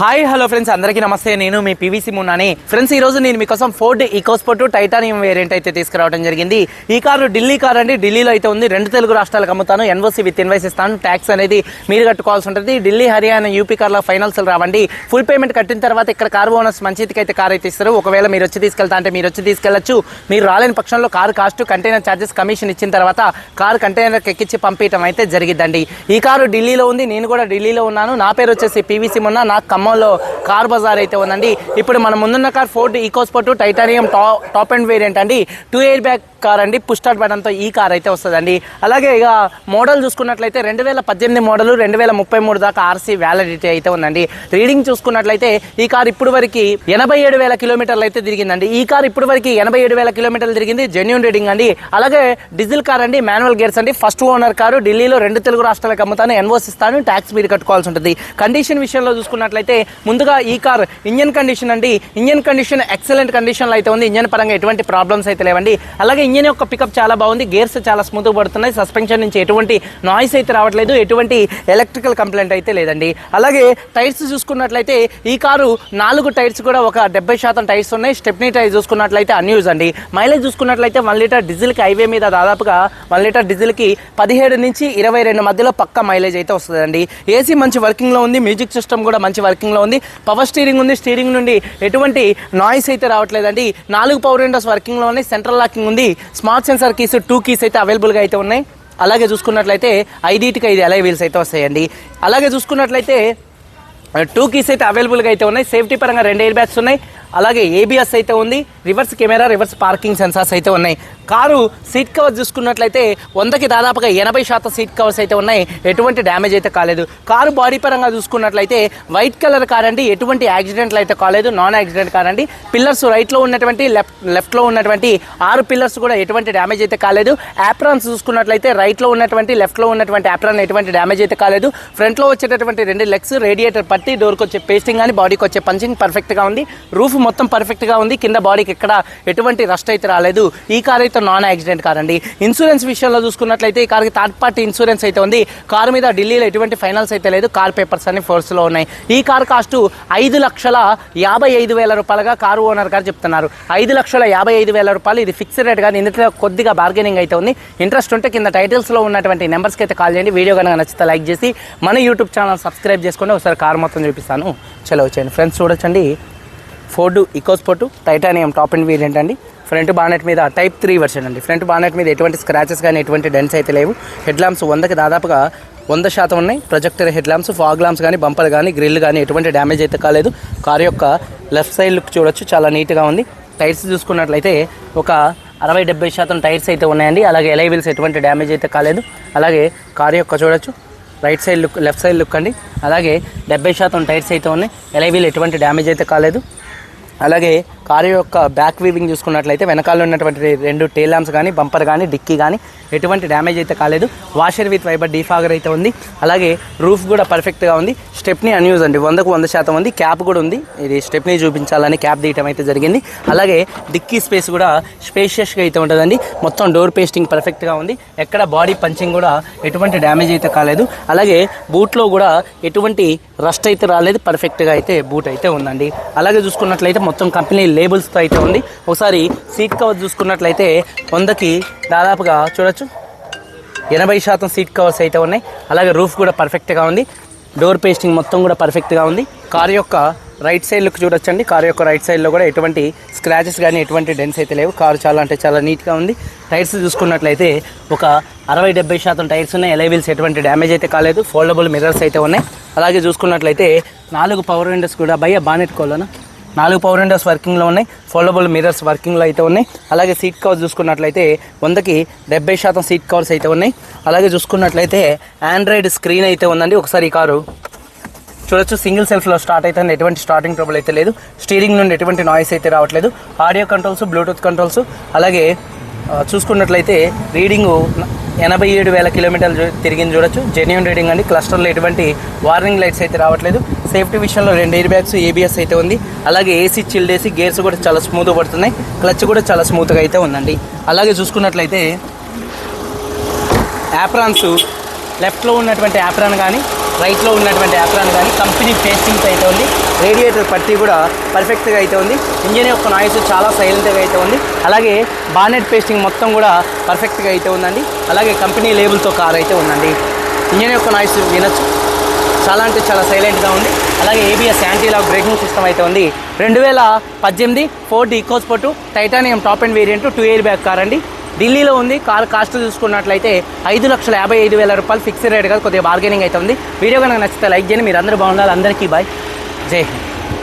Hi hello friends అందరికీ నమస్తే. నేను మీ పీవీసీ మున్నాని ఫ్రెండ్స్ ఈ రోజు నేను మీకోసం ఫోర్డ్ ఈకోస్పోర్ట్ టైటానియం వేరియంట్ అయితే తీసుకురావడం జరిగింది. ఈ కారు ఢిల్లీ కార్ అండి. ఢిల్లీలో అయితే ఉంది. రెండు తెలుగు రాష్ట్రాలకు అమ్ముతాను. ఎన్ఓసి విత్ ఇన్వైస్ ఇస్తాను. ట్యాక్స్ అనేది మీరు కట్టుకోవాల్సి ఉంటుంది. ఢిల్లీ హర్యానా యూపీ కార్లో ఫైనల్స్ రావండి. ఫుల్ పేమెంట్ కట్టిన తర్వాత ఇక్కడ కార్ ఓనర్స్ మంచిదికి అయితే కార్ అయితే ఇస్తారు. ఒకవేళ మీరు వచ్చి తీసుకెళ్తా అంటే మీరు వచ్చి తీసుకెళ్ళొచ్చు మీరు రాలేని పక్షంలో car cost container charges commission ఇచ్చిన తర్వాత కార్ కంటైనర్ ఎక్కించి పంపించడం అయితే జరిగిద్దండి. ఈ కారు ఢిల్లీలో ఉంది. నేను కూడా ఢిల్లీలో ఉన్నాను. నా పేరు వచ్చేసి పీవీసీ మున్న నాకు ఖమ్మంలో కార్ బజార్ అయితే ఉందండి. ఇప్పుడు మన ముందున్న car Ford EcoSport titanium top top and variant అండి. టూ ఎయిర్ బ్యాగ్ కార్ అండి. పుష్టార్ట్ బటన్తో ఈ కార్ అయితే వస్తుందండి. అలాగే ఇక మోడల్ చూసుకున్నట్లయితే రెండు వేల పద్దెనిమిది మోడల్ రెండు వేల ముప్పై మూడు దాకా ఆర్సీ వ్యాలిడిటీ అయితే ఉందండి. రీడింగ్ చూసుకున్నట్లయితే ఈ కార్ ఇప్పుడు వరకు ఎనభై ఏడు వేల కిలోమీటర్లు అయితే తిరిగిందండి. ఈ కార్ ఇప్పుడు వరకు ఎనభై ఏడు వేల కిలోమీటర్లు తిరిగింది. జెన్యున్ రీడింగ్ అండి. అలాగే డీజిల్ కార్ అండి మాన్యువల్ గేర్స్ అండి. ఫస్ట్ ఓనర్ కారు ఢిల్లీలో రెండు తెలుగు రాష్ట్రాలకు అమ్ముతాను. ఎన్వోస్ ఇస్తాను. ట్యాక్స్ మీరు కట్టుకోవాల్సి ఉంటుంది. కండిషన్ విషయంలో చూసుకున్నట్లయితే ముందుగా ఈ కార్ ఇంజన్ కండిషన్ అండి. ఇంజన్ కండిషన్ ఎక్సలెంట్ కండిషన్లో అయితే ఉంది. ఇంజన్ పరంగా ఎటువంటి ప్రాబ్లమ్స్ అయితే లేవండి. అలాగే ఇంజిన్ యొక్క పికప్ చాలా బాగుంది. గేర్స్ చాలా స్మూత్ పడుతున్నాయి. సస్పెన్షన్ నుంచి ఎటువంటి నాయిస్ అయితే రావట్లేదు. ఎటువంటి ఎలక్ట్రికల్ కంప్లైంట్ అయితే లేదండి. అలాగే టైర్స్ చూసుకున్నట్లయితే ఈ కారు నాలుగు టైర్స్ కూడా ఒక డెబ్బై శాతం టైర్స్ ఉన్నాయి. స్టెప్నీ టైర్ చూసుకున్నట్లయితే అన్యూజ్ అండి. మైలేజ్ చూసుకున్నట్లయితే వన్ లీటర్ డీజిల్కి హైవే మీద దాదాపుగా వన్ లీటర్ డీజిల్కి పదిహేడు నుంచి ఇరవై రెండు మధ్యలో పక్క మైలేజ్ అయితే వస్తుందండి. ఏసీ మంచి వర్కింగ్లో ఉంది. మ్యూజిక్ సిస్టమ్ కూడా మంచి వర్కింగ్లో ఉంది. పవర్ స్టీరింగ్ ఉంది. స్టీరింగ్ నుండి ఎటువంటి నాయిస్ అయితే రావట్లేదండి. నాలుగు పవర్ విండోస్ వర్కింగ్లో ఉన్నాయి. సెంట్రల్ లాకింగ్ ఉంది. Smart sensor keys two keys అయితే అవైలబుల్గా అయితే ఉన్నాయి. అలాగే చూసుకున్నట్లయితే ఐదింటికి ఐదు అలై వీల్స్ అయితే వస్తాయండి. అలాగే చూసుకున్నట్లయితే టూ కీస్ అయితే అవైలబుల్గా అయితే ఉన్నాయి. సేఫ్టీ పరంగా రెండు ఎయిర్ బ్యాగ్స్ ఉన్నాయి. అలాగే ఏబిఎస్ అయితే ఉంది. Reverse camera reverse parking sensors అయితే ఉన్నాయి. కారు సీట్ కవర్ చూసుకున్నట్లయితే వందకి దాదాపుగా ఎనభై శాతం సీట్ కవర్స్ అయితే ఉన్నాయి. ఎటువంటి డ్యామేజ్ అయితే కాలేదు. కారు బాడీ పరంగా చూసుకున్నట్లయితే వైట్ కలర్ కార్ అండి. ఎటువంటి యాక్సిడెంట్లు అయితే కాలేదు. నాన్ యాక్సిడెంట్ కార్ అండి. పిల్లర్స్ రైట్లో ఉన్నటువంటి లెఫ్ట్ లెఫ్ట్లో ఉన్నటువంటి ఆరు పిల్లర్స్ కూడా ఎటువంటి డ్యామేజ్ అయితే కాలేదు. యాప్రాన్స్ చూసుకున్నట్లయితే రైట్లో ఉన్నటువంటి లెఫ్ట్లో ఉన్నటువంటి యాప్రాన్ ఎటువంటి డ్యామేజ్ అయితే కాలేదు. ఫ్రంట్లో వచ్చేటటువంటి రెండు లెగ్స్ రేడియేటర్ పట్టి డోర్కి వచ్చే పేస్టింగ్ కానీ బాడీకి వచ్చే పంచింగ్ పర్ఫెక్ట్గా ఉంది. రూఫ్ మొత్తం పర్ఫెక్ట్గా ఉంది. కింద బాడీకి ఎక్కడ ఎటువంటి రస్ట్ అయితే రాలేదు. ఈ కార్ అయితే నాన్ యాక్సిడెంట్ కార్ అండి ఇన్సూరెన్స్ విషయంలో చూసుకున్నట్లయితే ఈ కార్కి థర్డ్ పార్టీ ఇన్సూరెన్స్ అయితే ఉంది. కార్ మీద ఢిల్లీలో ఎటువంటి ఫైనల్స్ అయితే లేదు. కార్ పేపర్స్ అన్ని ఫోర్స్లో ఉన్నాయి. ఈ కార్ కాస్ట్ ఐదు లక్షల యాభై ఐదు వేల రూపాయలుగా కారు ఓనర్ గారు చెప్తున్నారు. ఐదు లక్షల యాభై ఐదు వేల రూపాయలు ఇది ఫిక్స్డ్ రేట్ కానీ ఇందులో కొద్దిగా బార్గెనింగ్ అయితే ఉంది. ఇంట్రెస్ట్ ఉంటే కింద టైటిల్స్లో ఉన్నటువంటి నెంబర్స్కి అయితే కాల్ చేయండి. వీడియో కనుక నచ్చితే లైక్ చేసి మన యూట్యూబ్ ఛానల్ సబ్స్క్రైబ్ చేసుకొని ఒకసారి కార్ మొత్తం చూపిస్తాను. చలో వచ్చేయండి. ఫ్రెండ్స్ చూడొచ్చండి. Ford EcoSport titanium top end variant అండి ఫ్రంట్ బానెట్ మీద టైప్ త్రీ వర్షన్ అండి. ఫ్రంట్ బానెట్ మీద ఎటువంటి స్క్రాచెస్ కానీ ఎటువంటి డెన్స్ అయితే లేవు. హెడ్ ల్యాంప్స్ వందకి దాదాపుగా వంద శాతం ఉన్నాయి. Projector head lamps fog lamps కానీ బంపర్ కానీ గ్రిల్ కానీ ఎటువంటి డ్యామేజ్ అయితే కాలేదు. కార్ యొక్క లెఫ్ట్ సైడ్ లుక్ చూడొచ్చు. చాలా నీట్గా ఉంది. టైర్స్ చూసుకున్నట్లయితే ఒక అరవై డెబ్బై శాతం టైర్స్ అయితే ఉన్నాయండి. అలాగే ఎలైవిల్స్ ఎటువంటి డ్యామేజ్ అయితే కాలేదు. అలాగే కార్ యొక్క చూడొచ్చు. Right side look left side look అండి. అలాగే డెబ్బై శాతం టైర్స్ అయితే ఉన్నాయి. ఎలైవిల్ ఎటువంటి డ్యామేజ్ అయితే కాలేదు. అలాగే కారు యొక్క బ్యాక్ వీవింగ్ చూసుకున్నట్లయితే వెనకాల ఉన్నటువంటి రెండు టేల్ ల్యాంప్స్ కానీ బంపర్ కానీ డిక్కీ కానీ ఎటువంటి డ్యామేజ్ అయితే కాలేదు. వాషర్ విత్ వైబర్ డీఫాగర్ అయితే ఉంది. అలాగే రూఫ్ కూడా పర్ఫెక్ట్గా ఉంది. స్టెప్నీ అన్యూజ్ అండి. వందకు వంద శాతం ఉంది. క్యాప్ కూడా ఉంది. ఇది స్టెప్నీ చూపించాలని క్యాప్ తీయటం అయితే జరిగింది. అలాగే డిక్కీ స్పేస్ కూడా స్పేషియస్గా అయితే ఉంటుందండి. మొత్తం డోర్ పేస్టింగ్ పర్ఫెక్ట్గా ఉంది. ఎక్కడ బాడీ పంచింగ్ కూడా ఎటువంటి డ్యామేజ్ అయితే కాలేదు. అలాగే బూట్లో కూడా ఎటువంటి రస్ట్ అయితే రాలేదు. పర్ఫెక్ట్గా అయితే బూట్ అయితే ఉందండి. అలాగే చూసుకున్నట్లయితే మొత్తం కంపెనీ లేబుల్స్తో అయితే ఉంది. ఒకసారి సీట్ కవర్ చూసుకున్నట్లయితే వందకి దాదాపుగా చూడొచ్చు. ఎనభై శాతం సీట్ కవర్స్ అయితే ఉన్నాయి. అలాగే రూఫ్ కూడా పర్ఫెక్ట్గా ఉంది. డోర్ పేస్టింగ్ మొత్తం కూడా పర్ఫెక్ట్గా ఉంది. కార్ యొక్క రైట్ సైడ్ లుక్ చూడొచ్చండి. కార్ యొక్క రైట్ సైడ్లో కూడా ఎటువంటి స్క్రాచెస్ కానీ ఎటువంటి డెన్స్ అయితే లేవు. కారు చాలా అంటే చాలా నీట్గా ఉంది. టైర్స్ చూసుకున్నట్లయితే ఒక అరవై డెబ్బై శాతం టైర్స్ ఉన్నాయి. ఎలైవిల్స్ ఎటువంటి డ్యామేజ్ అయితే కాలేదు. ఫోల్డబుల్ మిర్రర్స్ అయితే ఉన్నాయి. అలాగే చూసుకున్నట్లయితే నాలుగు పవర్ విండోస్ కూడా భయ బానెట్ కోలోనా నాలుగు పవర్ విండోస్ వర్కింగ్లో ఉన్నాయి ఫోల్డబుల్ మిర్రర్స్ వర్కింగ్లో అయితే ఉన్నాయి. అలాగే సీట్ కవర్స్ చూసుకున్నట్లయితే వందకి డెబ్బై శాతం సీట్ కవర్స్ అయితే ఉన్నాయి. అలాగే చూసుకున్నట్లయితే ఆండ్రాయిడ్ స్క్రీన్ అయితే ఉందండి. ఒకసారి ఈ కారు చూడొచ్చు సింగిల్ సెల్ఫ్లో స్టార్ట్ అయితే ఎటువంటి స్టార్టింగ్ ట్రబుల్ అయితే లేదు. స్టీరింగ్ నుండి ఎటువంటి నాయిస్ అయితే రావట్లేదు. ఆడియో కంట్రోల్స్ బ్లూటూత్ కంట్రోల్స్ అలాగే చూసుకున్నట్లయితే రీడింగు ఎనభై ఏడు వేల కిలోమీటర్లు తిరిగి తిరిగింది చూడొచ్చు. జెన్యున్ రీడింగ్ అండి. క్లస్టర్లో ఎటువంటి వార్నింగ్ లైట్స్ అయితే రావట్లేదు. సేఫ్టీ విషయంలో రెండు ఎయిర్ బ్యాగ్స్ ఏబిఎస్ అయితే ఉంది. అలాగే ఏసీ చిల్డ్ ఏసీ గేర్స్ కూడా చాలా స్మూత్ పడుతున్నాయి. క్లచ్ కూడా చాలా స్మూత్గా అయితే ఉందండి. అలాగే చూసుకున్నట్లయితే యాప్రాన్స్ లెఫ్ట్లో ఉన్నటువంటి యాప్రాన్ కానీ రైట్లో ఉన్నటువంటి యాప్రాన్ కానీ కంపెనీ పేస్టింగ్స్ అయితే ఉంది. రేడియేటర్ పట్టి కూడా పర్ఫెక్ట్గా అయితే ఉంది. ఇంజిన్ యొక్క నాయిస్ చాలా సైలెంట్గా అయితే ఉంది. అలాగే బానెట్ పేస్టింగ్ మొత్తం కూడా పర్ఫెక్ట్గా అయితే ఉందండి. అలాగే కంపెనీ లేబుల్తో కార్ అయితే ఉందండి. ఇంజిన్ యొక్క నాయిస్ వినొచ్చు. చాలా అంటే చాలా సైలెంట్గా ఉంది. అలాగే ఏబిఎస్ యాంటీలాక్ బ్రేకింగ్ సిస్టమ్ అయితే ఉంది. రెండు వేల పద్దెనిమిది Ford EcoSport titanium top end variant two year back car అండి. ఢిల్లీలో ఉంది. కార్ కాస్ట్ చూసుకున్నట్లయితే ఐదు లక్షల యాభై ఐదు వేల రూపాయలు ఫిక్స్డ్ రేట్ కాదు కొద్దిగా బార్గెనింగ్ అయితే ఉంది. వీడియో కనుక నచ్చితే లైక్ చేయండి. మీరు అందరూ బాగుండాలి. అందరికీ బాయ్ జై హింద్.